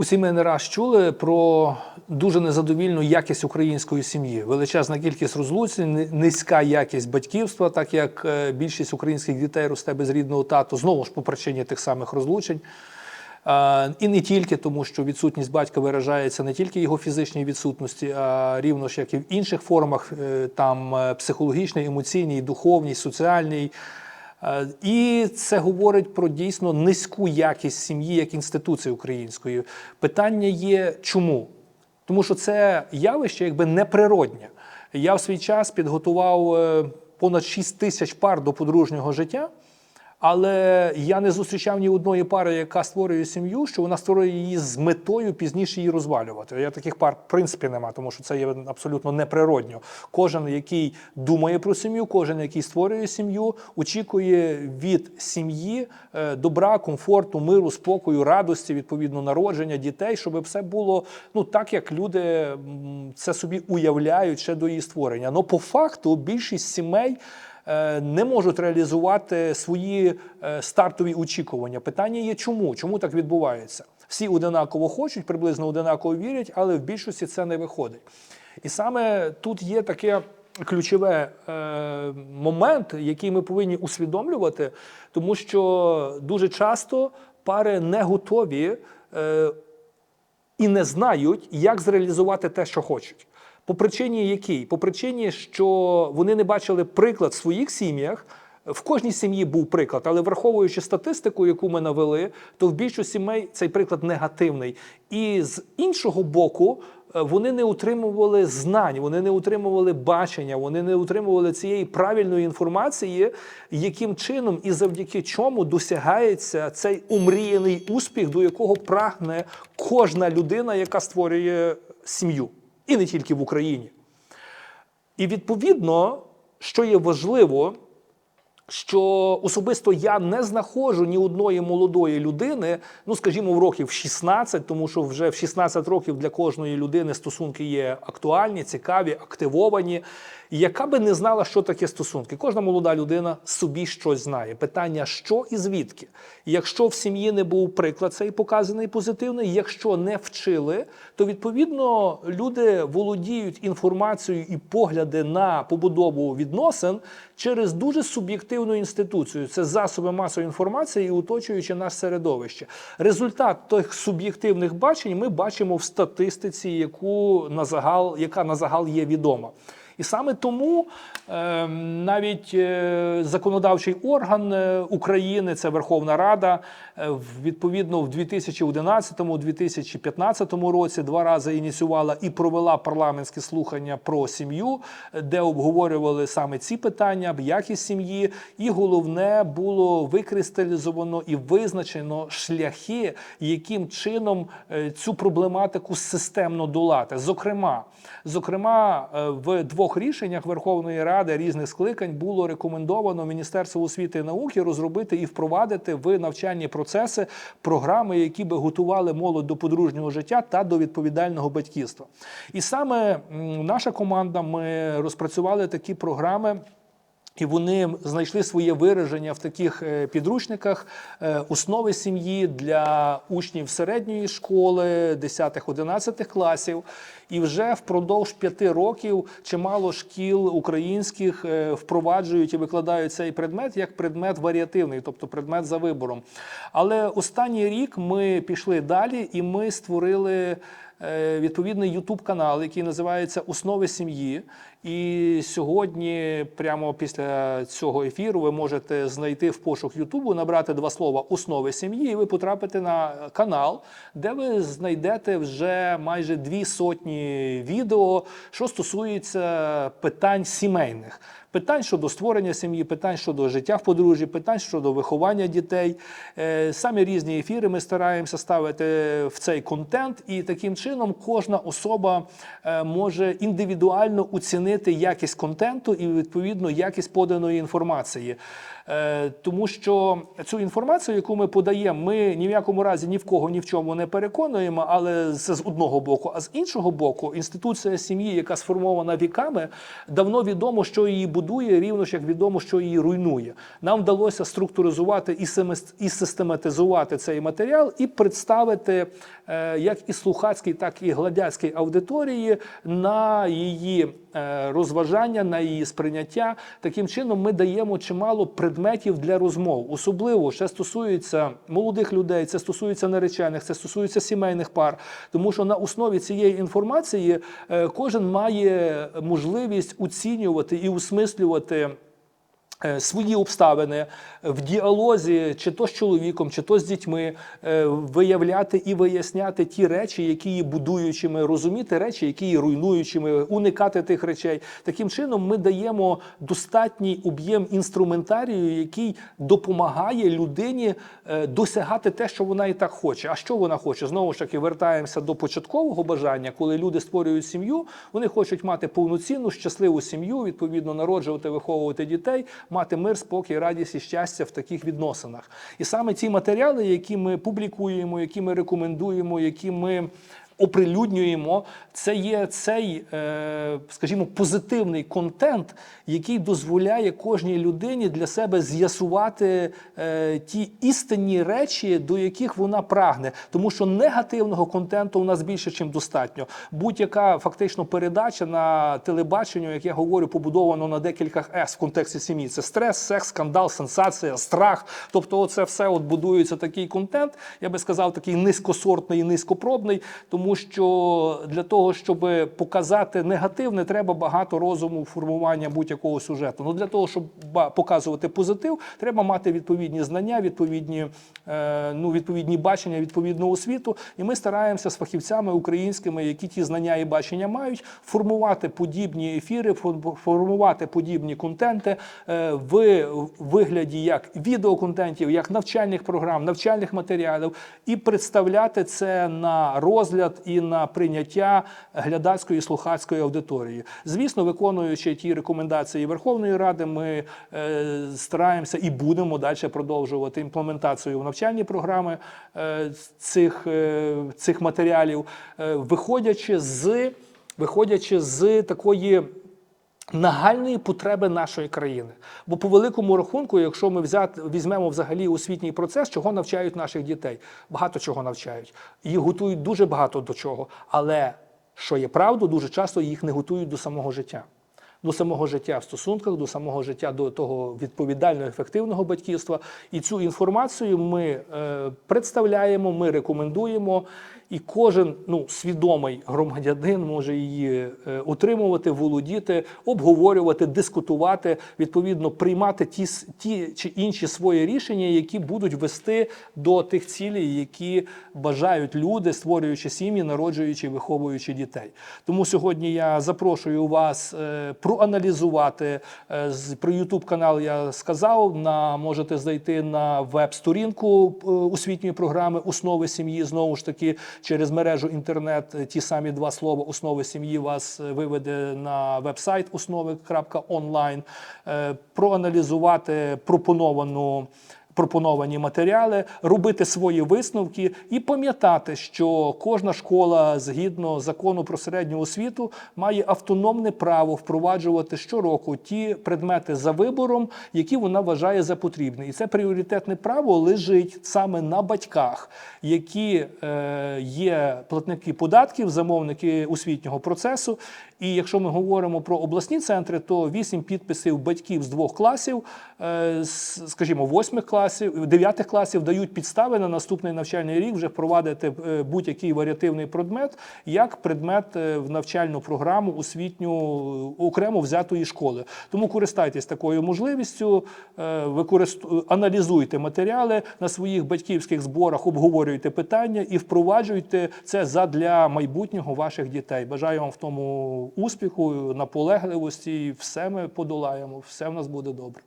Усі ми не раз чули про дуже незадовільну якість української сім'ї. Величезна кількість розлучень, низька якість батьківства, так як е, більшість українських дітей росте без рідного тату, знову ж по причині тих самих розлучень. Е, І не тільки тому, що відсутність батька виражається не тільки його фізичній відсутності, а рівно ж як і в інших формах, е, там психологічній, емоційній, духовній, соціальній. Е, І це говорить про дійсно низьку якість сім'ї як інституції української. Питання є чому? Тому що це явище якби неприроднє. Я в свій час підготував е, понад 6 тисяч пар до подружнього життя. Але я не зустрічав ні одної пари, яка створює сім'ю, що вона створює її з метою пізніше її розвалювати. Я таких пар в принципі нема, тому що це є абсолютно неприродньо. Кожен, який думає про сім'ю, кожен, який створює сім'ю, очікує від сім'ї е, добра, комфорту, миру, спокою, радості, відповідно, народження дітей, щоб все було ну так, як люди це собі уявляють ще до її створення. Но по факту більшість сімей не можуть реалізувати свої е, стартові очікування. Питання є, чому? Чому так відбувається? Всі одинаково хочуть, приблизно одинаково вірять, але в більшості це не виходить. І саме тут є таке ключове е, момент, який ми повинні усвідомлювати, тому що дуже часто пари не готові. Е, і не знають, як зреалізувати те, що хочуть. По причині якій? По причині, що вони не бачили приклад в своїх сім'ях. В кожній сім'ї був приклад, але враховуючи статистику, яку ми навели, то в більшості сімей цей приклад негативний. І з іншого боку, е, вони не утримували знань, вони не утримували бачення, вони не утримували цієї правильної інформації, яким чином і завдяки чому досягається цей омріяний успіх, до якого прагне кожна людина, яка створює сім'ю, і не тільки в Україні. І відповідно, що є важливо, що особисто я не знаходжу ні одної молодої людини, ну скажімо, в років 16, тому що вже в 16 років для кожної людини стосунки є актуальні, цікаві, активовані, яка би не знала, що таке стосунки. Кожна молода людина собі щось знає. Питання, що і звідки. Якщо в сім'ї не був приклад цей показаний позитивний, якщо не вчили, то відповідно люди володіють інформацією і погляди на побудову відносин через дуже суб'єктивну інституцію. Це засоби масової інформації і оточуючи наше середовище. Результат тих суб'єктивних бачень ми бачимо в статистиці, яку на загал, яка на загал є відома. І саме тому е, навіть е, законодавчий орган е, України, це Верховна Рада, е, відповідно в 2011-2015 році два рази ініціювала і провела парламентські слухання про сім'ю, де обговорювали саме ці питання, якість сім'ї, і головне було викристалізовано і визначено шляхи, яким чином цю проблематику системно долати. Зокрема, зокрема, в двох рішеннях Верховної Ради різних скликань було рекомендовано Міністерству освіти і науки розробити і впровадити в навчальні процеси програми, які би готували молодь до подружнього життя та до відповідального батьківства. І саме наша команда ми розпрацювали такі програми. І вони знайшли своє вираження в таких е, підручниках е, основи сім'ї для учнів середньої школи, 10-11 класів. І вже впродовж п'яти років чимало шкіл українських е, впроваджують і викладають цей предмет як предмет варіативний, тобто предмет за вибором. Але останній рік ми пішли далі і ми створили е, відповідний Ютуб канал, який називається Основи сім'ї. І сьогодні, прямо після цього ефіру, ви можете знайти в пошук Ютубу, набрати два слова основи сім'ї, і ви потрапите на канал, де ви знайдете вже майже дві сотні відео, що стосується питань сімейних. Питань щодо створення сім'ї, питань щодо життя в подружжі, питань щодо виховання дітей. Е, Самі різні ефіри ми стараємося ставити в цей контент, і таким чином кожна особа е, може індивідуально оцінити якість контенту і відповідно якість поданої інформації. Е, Тому що цю інформацію, яку ми подаємо, ми ні в якому разі ні в кого ні в чому не переконуємо, але це з одного боку. А з іншого боку, інституція сім'ї, яка сформована віками, давно відомо, що її будує. Будує, рівно ж як відомо, що її руйнує. Нам вдалося структуризувати і систематизувати цей матеріал і представити е, як і слухацькій, так і гладяцькій аудиторії на її е, розважання, на її сприйняття. Таким чином, ми даємо чимало предметів для розмов, особливо що стосується молодих людей, це стосується наречених, це стосується сімейних пар. Тому що на основі цієї інформації е, кожен має можливість оцінювати і усмислювати. Е, Свої обставини в діалозі, чи то з чоловіком, чи то з дітьми, е, виявляти і виясняти ті речі, які є будуючими, розуміти речі, які є руйнуючими, уникати тих речей. Таким чином, ми даємо достатній об'єм інструментарію, який допомагає людині е, досягати те, що вона і так хоче. А що вона хоче? Знову ж таки, вертаємося до початкового бажання, коли люди створюють сім'ю, вони хочуть мати повноцінну, щасливу сім'ю, відповідно народжувати, виховувати дітей, мати мир, спокій, радість і щастя в таких відносинах. І саме ті матеріали, які ми публікуємо, які ми рекомендуємо, які ми оприлюднюємо, це є цей, е, скажімо, позитивний контент, який дозволяє кожній людині для себе з'ясувати е, ті істинні речі, до яких вона прагне. Тому що негативного контенту у нас більше, ніж достатньо. Будь-яка фактично передача на телебаченню, як я говорю, побудовано на декілька С в контексті сім'ї. Це стрес, секс, скандал, сенсація, страх. Тобто, це все от будується такий контент. Я би сказав, такий низькосортний і низькопробний, тому що для того, щоб показати негативне, треба багато розуму формування будь-якого сюжету. Ну для того, щоб показувати позитив, треба мати відповідні знання, відповідні, е, ну, відповідні бачення, відповідну освіту. І ми стараємося з фахівцями українськими, які ті знання і бачення мають, формувати подібні ефіри, фор- формувати подібні контенти е, в вигляді як відеоконтентів, як навчальних програм, навчальних матеріалів, і представляти це на розгляд і на прийняття глядацької слухацької аудиторії. Звісно, виконуючи ті рекомендації Верховної Ради, ми е, стараємося і будемо далі продовжувати імплементацію в навчальні програми е, цих, е, цих матеріалів, е, виходячи з, виходячи з такої. Нагальної потреби нашої країни. Бо по великому рахунку, якщо ми взяти, візьмемо взагалі освітній процес, чого навчають наших дітей, багато чого навчають. Їх готують дуже багато до чого. Але що є правдою, дуже часто їх не готують до самого життя. До самого життя в стосунках, до самого життя до того відповідального, ефективного батьківства. І цю інформацію ми е, представляємо, ми рекомендуємо. І кожен ну, свідомий громадянин може її е, отримувати, володіти, обговорювати, дискутувати, відповідно, приймати ті, ті чи інші свої рішення, які будуть вести до тих цілей, які бажають люди, створюючи сім'ї, народжуючи, виховуючи дітей. Тому сьогодні я запрошую вас е, проаналізувати е, про YouTube канал. Я сказав, на можете зайти на веб-сторінку е, освітньої програми Основи сім'ї. Знову ж таки, через мережу інтернет е, ті самі два слова основи сім'ї вас виведе на веб-сайт основи.онлайн, проаналізувати пропоновану. Пропоновані матеріали, робити свої висновки і пам'ятати, що кожна школа, згідно закону про середню освіту, має автономне право впроваджувати щороку ті предмети за вибором, які вона вважає за потрібне. І це пріоритетне право лежить саме на батьках, які е, є платники податків, замовники освітнього процесу. І якщо ми говоримо про обласні центри, то вісім підписів батьків з двох класів, е, скажімо, восьмих класів, дев'ятих класів дають підстави на наступний навчальний рік вже впровадити е, будь-який варіативний предмет як предмет е, в навчальну програму освітню окремо взятої школи. Тому користайтесь такою можливістю, е, аналізуйте матеріали на своїх батьківських зборах, обговорюйте питання і впроваджуйте це задля майбутнього ваших дітей. Бажаю вам в тому успіху, наполегливості. і Все ми подолаємо, все в нас буде добре.